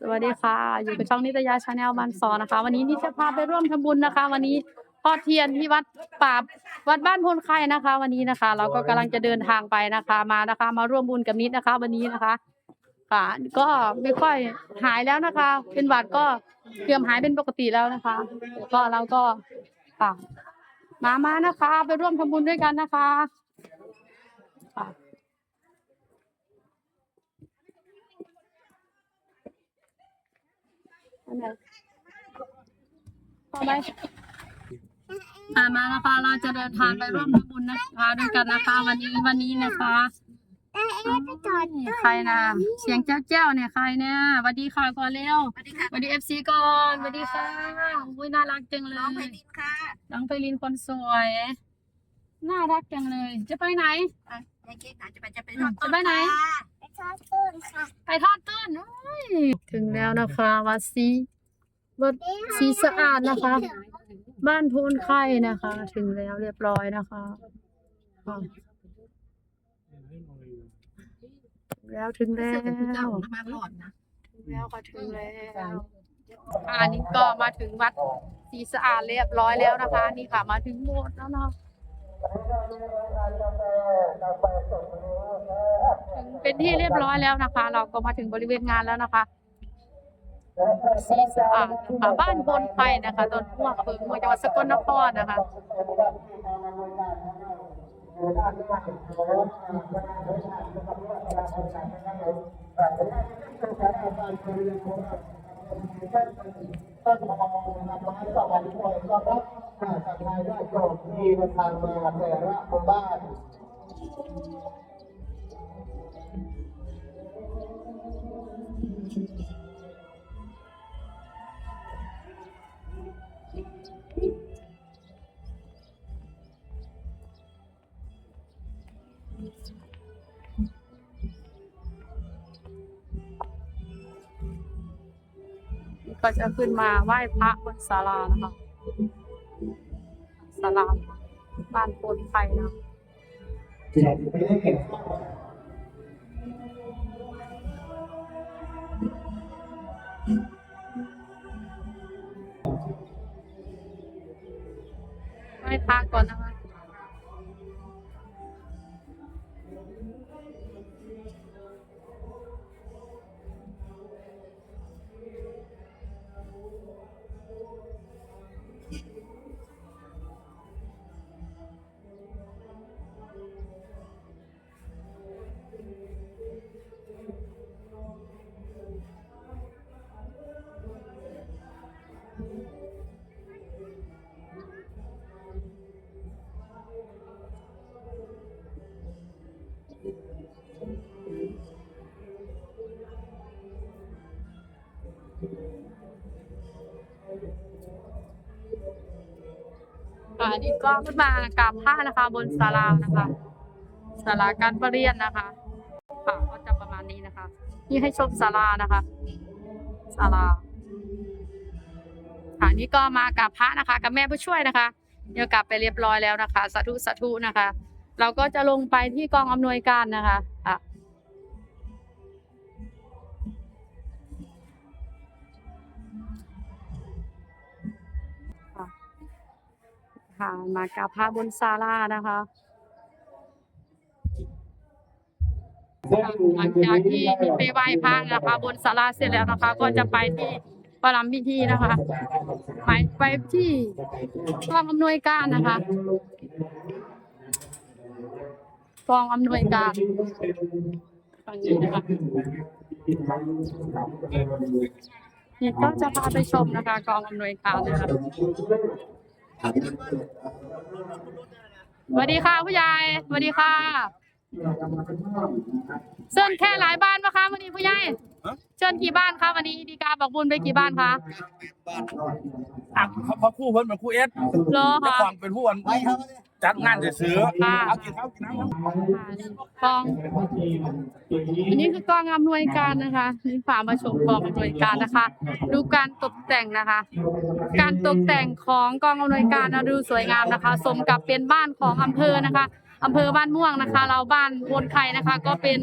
สวัสดีค่ะ อยู่กับช่องนิตยาชาแนลบันสอนนะคะ วันนี้นิจะพาไปร่วมทำบุญนะคะ วันนี้ทอดเทียนที่วัดป่าวัดบ้านพลไข่นะคะ วันนี้นะคะ เราก็กำลังจะเดินทางไปนะคะมานะคะ มาร่วมบุญกับนิดนะคะ วันนี้นะคะ ค่ะ ก็ไม่ค่อยหายแล้วนะคะ เป็นหวัดก็เกือบหายเป็นปกติแล้วนะคะ ก็เราก็ค่ะมามานะคะ ไปร่วมทำบุญด้วยกันนะคะค่ะ อันไหนต่อไปอ่ามานะคะเราจะเดินทางไปร่วมทำบุญนะคะด้วยกันนะคะ วันนี้วันนี้นะคะใครนะเสียงเจ้าเจ้าเนี่ยใครเนี่ยสวัสดีค่ะก่อนเร็วสวัสดีค่ะสวัสดีเอฟซีก่อนสวัสดีค่ะอุ้ยน่ารักจังเลยน้องไพลินค่ะน้องไพลินคนสวยน่ารักจังเลย จะไปไหนอะยายเค้กไหนจะไปจะไปอืมจะไปไหนไป ทอดต้นค่ะไปทอดต้นโอ้ยถึงแล้วนะคะวัดซีวัดซีสะอาดนะคะ บ้านโพนไข่นะคะ ถึงแล้วเรียบร้อยนะคะค่ะถึงแล้วถึงแล้เสื้อเป็นผู้เจ้าวถึน้ำมันหลอดนะงแล้วก็ถึงแล้วอันนี้ก็มาถึงวัดศรีสะอาดเรียบร้อยแล้วนะคะ นี่ค่ะมาถึงโบสถ์แล้วเนาะถึง เป็นที่เรียบร้อยแล้วนะคะ เราก็มาถึงบริเวณงานแล้วนะคะศรีสะอาดนะคะบ้านโพนไข่นะคะต้นม่วงอำเภอเมืองจังหวัดสกลนครนะคะีเดินทางมาแต่ละหมู่บ้านก็จะขึ้นมาไหว้พระบนศาลานะคะศาลา บ้านโพนไข่นะอยากจะไปได้เก็บไหว้พระก่อนนะคะ อ่าอันนี้ก็ขึ้นมากราบพระนะคะ บนศาลานะคะศาลาการประเรียนนะคะค่ะก็จะประมาณนี้นะคะ นี่ให้ชมศาลานะคะศาลาค่ะนี่ก็มากราบพระนะคะ กับแม่ผู้ช่วยนะคะเดี๋ยวกลับไปเรียบร้อยแล้วนะคะสาธุสาธุนะคะ เราก็จะลงไปที่กองอำนวยการนะคะอะ ค่ะ มากราบพระบนศาลานะคะหลังจากที่ไปไหว้พระนะคะ บนศาลาเสร็จแล้วนะคะ ก็จะไปที่ประรำพิธีนะคะไปไปที่กองอำนวยการนะคะกองอำนวยการฝั่งนี้นะคะนี่ก็จะพาไปชมนะคะกองอำนวยการนะคะ สวัสดีค่ะผู้ใหญ่สวัสดีค่ะ เชิญแค่หลายบ้านปะคะวันนี้ผู้ใหญ่เชิญกี่บ้านคะวันนี้ดีกาบอกบุญไปกี่บ้านคะอะเขาเขาคู่เพิ่นเป็นคู่เอสเหรอเจ้าคะของเป็นผู้อันจัดงานจะซื้อค่ะเอากินข้าวกินน้ำครับกองอันนี้คือกองอำนวยการนะคะนี่พามาชมกองอำนวยการนะคะ ดูการตกแต่งนะคะ การตกแต่งของกองอำนวยการนะดูสวยงามนะคะ สมกับเป็นบ้านของอำเภอนะคะ อำเภอบ้านม่วงนะคะ เราบ้านโพนไข่นะคะ ก็เป็น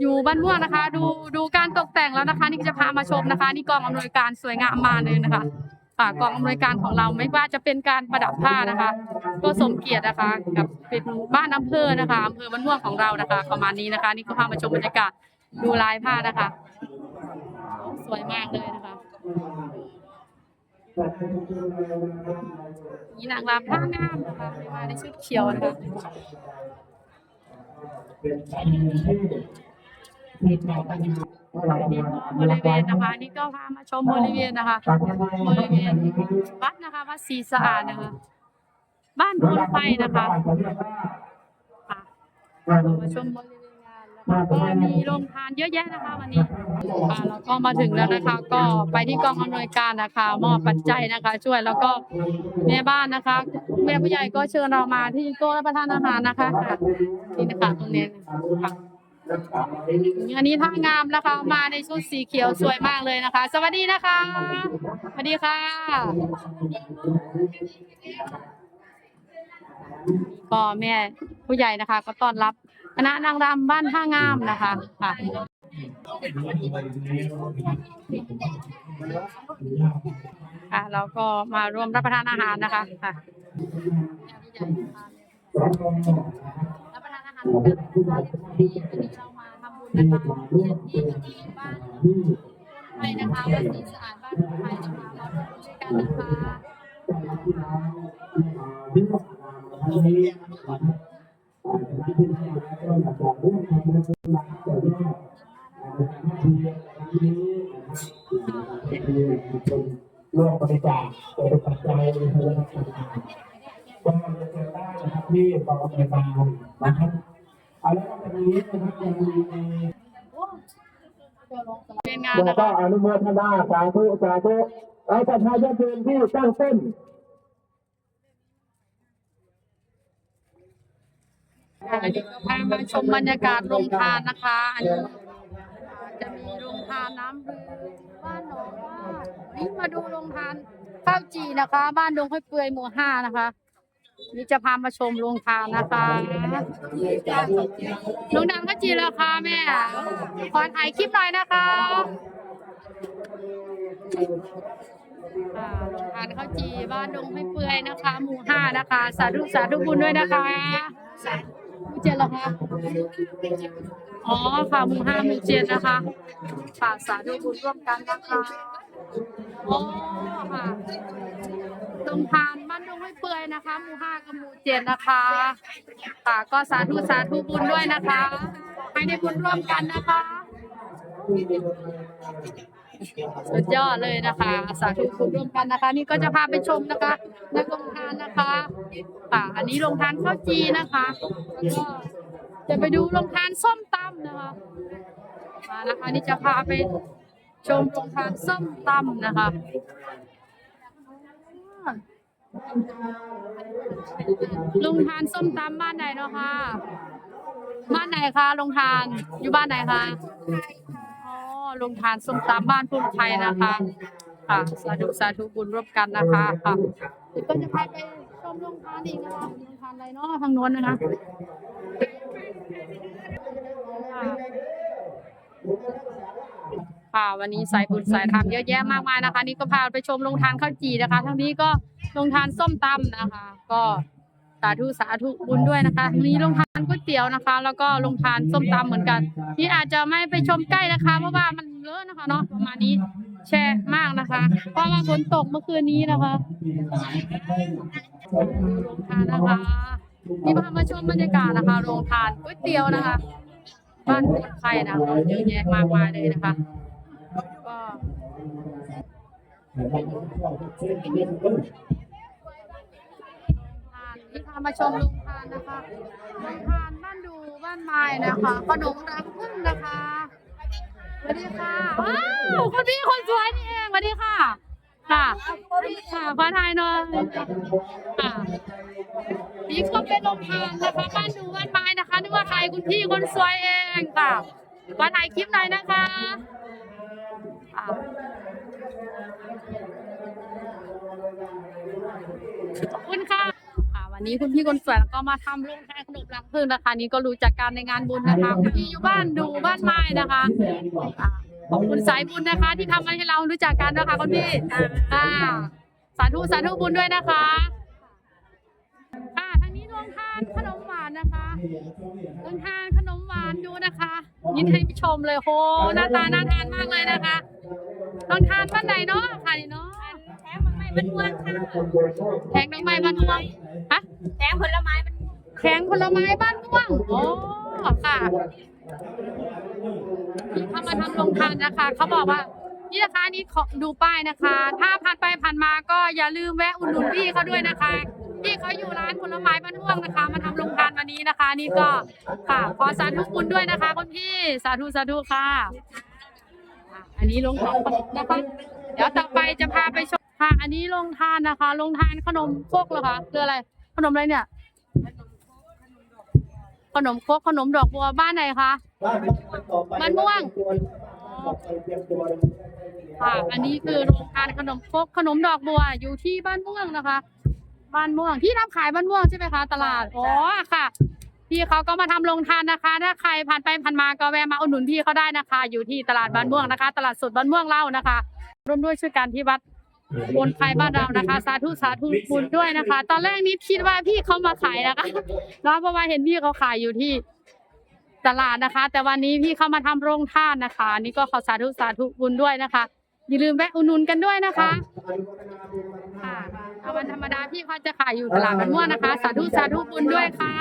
อยู่บ้านม่วงนะคะ ดูดูการตกแต่งแล้วนะคะ นี่จะพามาชมนะคะ นี่กองอำนวยการสวยงามมาเลยนะคะค่ะกองอำนวยการของเราไม่ว่าจะเป็นการประดับผ้านะคะ ก็สมเกียรตินะคะ กับเป็นบ้านอำเภอนะคะอำเภอบ้านม่วงของเรานะคะ ประมาณนี้นะคะ นี่ก็พามาชมบรรยากาศดูลายผ้านะคะ สวยมากเลยนะคะ มีนางรำท่างามนะคะมาในชุดเขียวนะคะนี่ก็บริเวณนะคะนี่ก็พามาชมบริเวณนะคะบริเวณวัดนะคะวัดศรีสะอาดนะคะ บ้านพลไฟนะคะมาชมบริเวณ ก็มีโรงทานเยอะแยะนะคะวันนี้ค่ะแล้วก็มาถึงแล้วนะคะ ก็ไปที่กองอำนวยการนะคะมอบปัจจัยนะคะ ช่วยแล้วก็แม่บ้านนะคะแม่ผู้ใหญ่ก็เชิญเรามาที่โต๊ะรับประทานอาหารนะคะนี่นะคะตรงนี้ค่ะอันนี้ท่างามนะคะมาในชุดสีเขียวสวยมากเลยนะคะ สวัสดีนะคะสวัสดีค่ะก็แม่ผู้ใหญ่นะคะ ก็ต้อนรับ คณะนางรำบ้านท่างามนะคะค่ะค่ะเราก็มาร่วมรับประทานอาหารนะคะค่ะรับประทานอาหารกันนะคะวันนี้เรามาทำบุญนะคะที่ที่บ้านไทยนะคะวัดศรีสะอาดบ้านไทยนะคะมาร่วมด้วยกันนะคะ ร่วมบริจาคเป็นปัจจัยในเรื่องต่างๆก็เรียนเชิญได้นะครับที่กองอำนวยการนะครับเอาแล้วนอกจากนี้นะครับยังมีเป็นงานแล้วก็อนุโมทนาสาธุสาธุเอาศรัทธาญาติโยมที่ตั้งเต้น อันนี้ก็พามาชมบรรยากาศโรงทานนะคะ อันนี้จะมีโรงทานน้ำรือบ้านหนองว่านี่มาดูโรงทานข้าวจีนะคะ บ้านดงห้อยเปื่อยหมู่ห้านะคะ นี่จะพามาชมโรงทานนะคะโรงทานข้าวจีแล้วค่ะแม่ขอถ่ายคลิปหน่อยนะคะโรงทานข้าวจีบ้านดงห้อยเปื่อยนะคะ หมู่ห้านะคะ สาธุสาธุบุญด้วยนะคะ มูเจ็ดเหรอคะ อ๋อค่ะหมู่ห้าหมู่เจ็ดนะคะค่ะสาธุบุญร่วมกันนะคะอ๋อค่ะตรงทานบ้านดงห้วยเปื่อยนะคะหมู่ห้ากับหมู่เจ็ดนะคะค่ะก็สาธุสาธุบุญด้วยนะคะ ให้ได้บุญร่วมกันนะคะ สุดยอดเลยนะคะ สาธุบุญร่วมกันนะคะ นี่ก็จะพาไปชมนะคะในโรงทานนะคะค่ะอันนี้โรงทานข้าวจีนะคะแล้วก็จะไปดูโรงทานส้มตำนะคะมานะคะนี่จะพาไปชมโรงทานส้มตำนะคะลุงทานส้มตำบ้านไหนเนาะคะบ้านไหนคะลุงทานอยู่บ้านไหนคะ ลุงทานส้มตำบ้านพุ่มไทยนะคะค่ะสาธุสาธุบุญร่วมกันนะคะค่ะเดี๋ยวก็จะพาไปชมลุงทานอีกนะคะลุงทานอะไรเนาะทางโน้นนะคะค่ะค่ะวันนี้สายบุญสายธรรมเยอะแยะมากมายนะคะ นี่ก็พาไปชมโรงทานข้าวจีนะคะทั้งนี้ก็โรงทานส้มตำนะคะ ก็ สาธุสาธุบุญด้วยนะคะมีโรงทานก๋วยเตี๋ยวนะคะ แล้วก็โรงทานส้มตำเหมือนกัน ที่อาจจะไม่ไปชมใกล้นะคะ เพราะว่ามันเลอะนะคะเนาะประมาณนี้แช่มากนะคะ เพราะว่าฝนตกเมื่อคืนนี้นะคะโรงทานนะคะนี่พามาชมบรรยากาศนะคะ โรงทานก๋วยเตี๋ยวนะคะ บ้านคนไทยนะคะเยอะแยะมากมายเลยนะคะก็ามาชมโรงทานนะคะโรงทานบ้านดูบ้านไม้นะคะขนมรังพึ่งนะคะสวัสดีค่ะว้าวคนนี้คนสวยนี่เองสวัสดีค่ะค่ะค่ะขอถ่ายหน่อยค่ะนี่ก็เป็นโรงทานนะคะบ้านดูบ้านไม้นะคะนึกว่าใครคุณพี่คนสวยเองค่ะขอถ่ายคลิปหน่อยนะคะค่ะขอบคุณค่ะค่ะ วันวันนี้คุณพี่คนสวยแล้วก็มาทำโรงทานขนมรังผึ้งนะคะ นี่ก็รู้จักกันในงานบุญนะคะคุณพี่อยู่บ้านดูบ้านไม้นะคะอ่าขอบคุณสายบุญนะคะ ที่ทำให้เรารู้จักกันนะคะคุณพี่อ่าสาธุสาธุบุญด้วยนะคะค่ะทางนี้โรงทานขนมหวานนะคะโรงทานขนมหวานดูนะคะยินให้ผู้ชมเลยโหหน้าตาน่าทานมากเลยนะคะโรงทานบ้านไหนเนาะค่ะนี่เนาะแถมมันไม่มันม่วงค่ะแทงดอกไม้บ้านม่วงฮะ แถมผลไม้มันแข็งผลไม้บ้านม่วงโอ้ค่ะที่เขามาทำโรงทานนะคะ เขาบอกว่า นี่นะคะนี่ขอดูป้ายนะคะ ถ้าผ่านไปผ่านมาก็อย่าลืมแวะอุดหนุนพี่เขาด้วยนะคะพี่เขาอยู่ร้านผลไม้บ้านม่วงนะคะ มาทำโรงทานวันนี้นะคะ นี่ก็ค่ะขอสาธุบุญด้วยนะคะคุณพี่สาธุสาธุค่ะอะ อันนี้โรงทานนะคะ เดี๋ยวต่อไปจะพาไปชมค่ะ อันนี้โรงทานนะคะโรงทานขนมโคกเหรอคะคืออะไร ขนมอะไรเนี่ย ขนมครกขนมดอกบัวบ้านไหนคะ บ้านม่วง ค่ะ อันนี้คือโรงทานขนมครกขนมดอกบัวอยู่ที่บ้านม่วงนะคะ บ้านม่วงที่รับขายบ้านม่วงใช่ไหมคะ ตลาดอ๋อค่ะพี่เขาก็มาทำโรงทานนะคะ ถ้าใครผ่านไปผ่านมาก็แวะมาอุดหนุนพี่เขาได้นะคะ อยู่ที่ตลาดบ้านม่วงนะคะ ตลาดสดบ้านม่วงเล่านะคะ ร่วมด้วยช่วยกันที่วัด บนไทยบ้านเรานะคะ สาธุสาธุบุญด้วยนะคะ ตอนแรกนิดคิดว่าพี่เขามาขายนะคะเนาะเพราะว่าเห็นพี่เขาขายอยู่ที่ตลาดนะคะ แต่วันนี้พี่เขามาทำโรงทานนะคะนี่ก็ขอสาธุสาธุบุญด้วยนะคะอย่าลืมแวะอุดหนุนกันด้วยนะคะค่ะวันธรรมดาพี่เขาจะขายอยู่ตลาดบ้านม่วงนะคะ สาธุสาธุบุญด้วยค่ะ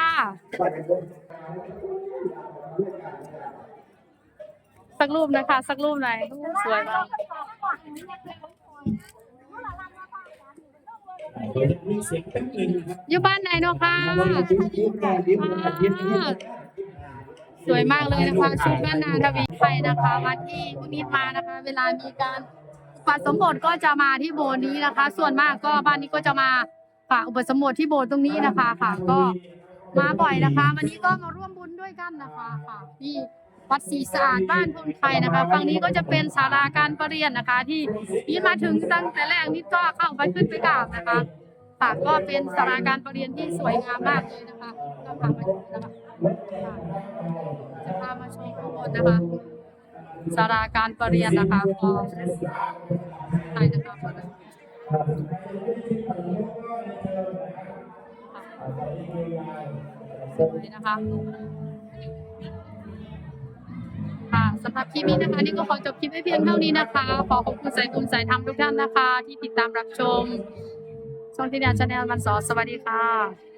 สักรูปนะคะ สักรูปหน่อยสวยมาก เสียงเป็นหนึ่งครับ อยู่บ้านไหนเนาะคะสวยมากเลยนะคะ ชุดบ้านนาทวีไทยนะคะวัดที่คุณนิดมานะคะ เวลามีการปัดสมบทก็จะมาที่โบสถ์นี้นะคะ ส่วนมากก็บ้านนี้ก็จะมาค่ะอุปสมบทที่โบสถ์ตรงนี้นะคะค่ะก็มาบ่อยนะคะ วันนี้ก็มาร่วมบุญด้วยกันนะคะค่ะที่ วัดศรีสะอาดบ้านพนไทยนะคะฝั่งนี้ก็จะเป็นศาลาการประเรียนนะคะ ที่นี่มาถึงตั้งแต่แรกนี่ก็เข้าไปขึ้นไปกราบนะคะค่ะก็เป็นศาลาการประเรียนที่สวยงามมากเลยนะคะก็พามาดูนะคะจะพามาชมข้างบนนะคะสาราการประเรียนนะคะก็ใช่นะคะสวยนะคะคะ สำหรับคลิปนี้นะคะ นี่ก็ขอจบคลิปไว้เพียงเท่านี้นะคะ ขอขอบคุณสายบุญสายธรรมทุกท่านนะคะ ที่ติดตามรับชมช่องที่เดียนชาแนลมันสอสวัสดีค่ะ